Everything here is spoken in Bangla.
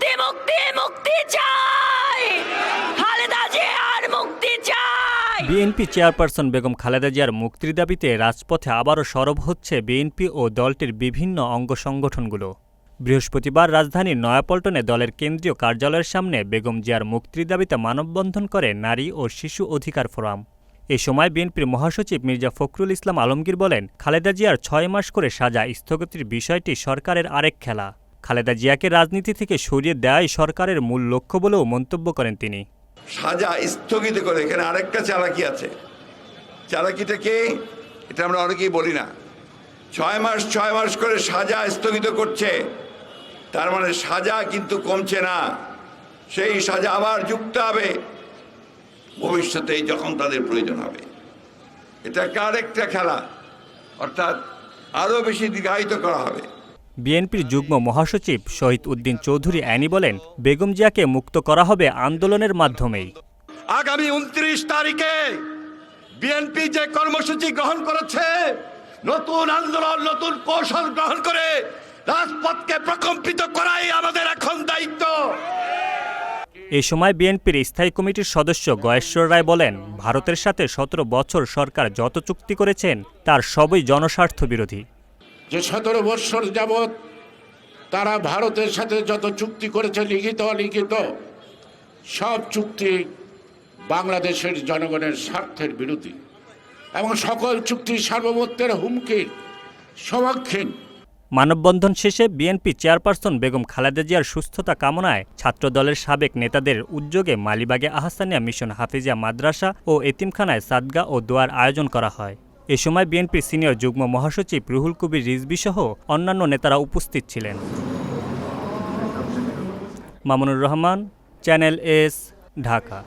মুক্তি মুক্তি মুক্তি চাই। খালেদা জিয়ার মুক্তি চাই। বিএনপি চেয়ারপারসন বেগম খালেদা জিয়ার মুক্তির দাবিতে রাজপথে আবারও সরব হচ্ছে বিএনপি ও দলটির বিভিন্ন অঙ্গ সংগঠনগুলো। বৃহস্পতিবার রাজধানীর নয়াপল্টনে দলের কেন্দ্রীয় কার্যালয়ের সামনে বেগম জিয়ার মুক্তির দাবিতে মানববন্ধন করে নারী ও শিশু অধিকার ফোরাম। এ সময় বিএনপির মহাসচিব মির্জা ফখরুল ইসলাম আলমগীর বলেন, খালেদা জিয়ার ছয় মাস করে সাজা স্থগতির বিষয়টি সরকারের আরেক খেলা। খালেদা জিয়াকে রাজনীতি থেকে সরিয়ে দেওয়াই সরকারের মূল লক্ষ্য বলেও মন্তব্য করেন তিনি। সাজা স্থগিত করে, এখানে আরেকটা চালাকি আছে। চালাকিটা কে? এটা আমরা অনেকেই বলি না। ছয় মাস ছয় মাস করে সাজা স্থগিত করছে। তার মানে সাজা কিন্তু কমছে না। সেই সাজা আবার যুক্ত হবে। ভবিষ্যতে যখন তাদের প্রয়োজন হবে। এটা একটা আরেকটা খেলা। অর্থাৎ আরও বেশি দীর্ঘায়িত করা হবে। বিএনপির যুগ্ম মহাসচিব শহীদ উদ্দিন চৌধুরী অ্যানি বলেন বেগম জিয়াকে মুক্ত করা হবে আন্দোলনের মাধ্যমেই। আগামী উনত্রিশ তারিখে বিএনপি যে কর্মসূচি গ্রহণ করেছে নতুন আন্দোলন নতুন কৌশল গ্রহণ করে রাজপথকে প্রকম্পিত করাই আমাদের এখন দায়িত্ব। এ সময় বিএনপির স্থায়ী কমিটির সদস্য গয়েশ্বর রায় বলেন ভারতের সাথে সতেরো বছর সরকার যত চুক্তি করেছেন তার সবই জনস্বার্থ বিরোধী। যে সতেরো বৎসর যাবৎ তারা ভারতের সাথে যত চুক্তি করেছে, লিখিত, অলিখিত, সব চুক্তি বাংলাদেশের জনগণের স্বার্থের বিরোধী এবং সকল চুক্তি সার্বভৌমত্বের হুমকির সমক্ষীন। মানববন্ধন শেষে বিএনপি চেয়ারপারসন বেগম খালেদা জিয়ার সুস্থতা কামনায় ছাত্রদলের সাবেক নেতাদের উদ্যোগে মালিবাগে আহসানিয়া মিশন হাফিজিয়া মাদ্রাসা ও এতিমখানায় সাদগা ও দোয়ার আয়োজন করা হয়। এ সময় বিএনপির সিনিয়র যুগ্ম মহাসচিব রুহুল কবির রিজবি সহ অন্যান্য নেতারা উপস্থিত ছিলেন। Mamunur Rahman, channel S, Dhaka.